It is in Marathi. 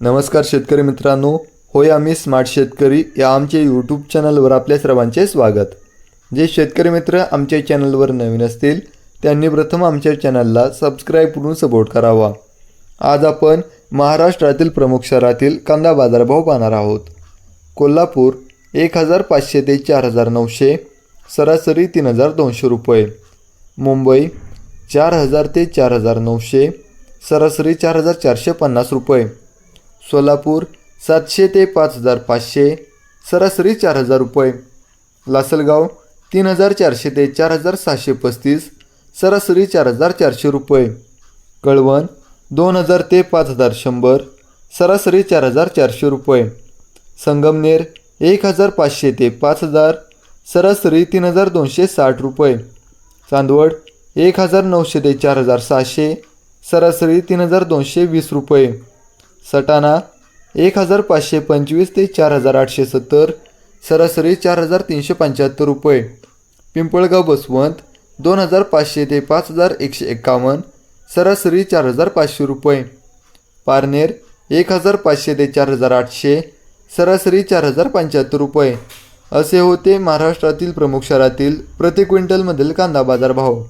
नमस्कार शेतकरी मित्रांनो. होय आम्ही स्मार्ट शेतकरी या आमच्या यूट्यूब चॅनलवर आपल्या सर्वांचे स्वागत. जे शेतकरी मित्र आमच्या चॅनलवर नवीन असतील त्यांनी प्रथम आमच्या चॅनलला सबस्क्राईब करून सपोर्ट करावा. आज आपण महाराष्ट्रातील प्रमुख शहरातील कांदा बाजारभाव पाहणार आहोत. कोल्हापूर एक हजार पाचशे ते चार हजार नऊशे सरासरी तीन हजार दोनशे रुपये. मुंबई चार हजार ते चार हजार नऊशे सरासरी चार हजार चारशे पन्नास रुपये. सोलापूर सातशे ते पाच हजार पाचशे सरासरी चार हजार रुपये. लासलगाव तीन हजार चारशे ते चार हजार सहाशे पस्तीस सरासरी चार हजार चारशे रुपये. कळवण दोन हजार ते पाच हजार शंभर सरासरी चार हजार चारशे रुपये. संगमनेर एक हजार पाचशे ते पाच हजार सरासरी तीन हजार दोनशे साठ रुपये. चांदवड एक हजार नऊशे ते चार हजार सहाशे सरासरी तीन हजार दोनशे वीस रुपये. सटाणा एक हजार पाचशे पंचवीस ते चार हजार आठशे सत्तर सरासरी चार हजार तीनशे पंच्याहत्तर रुपये. पिंपळगाव बसवंत दोन हजार पाचशे ते पाच हजार एकशे एक्कावन्न सरासरी चार हजार पाचशे रुपये. पारनेर एक हजार पाचशे ते चार हजार आठशे सरासरी चार हजार पंच्याहत्तर रुपये. असे होते महाराष्ट्रातील प्रमुख शहरातील प्रति क्विंटलमधील कांदा बाजार भाव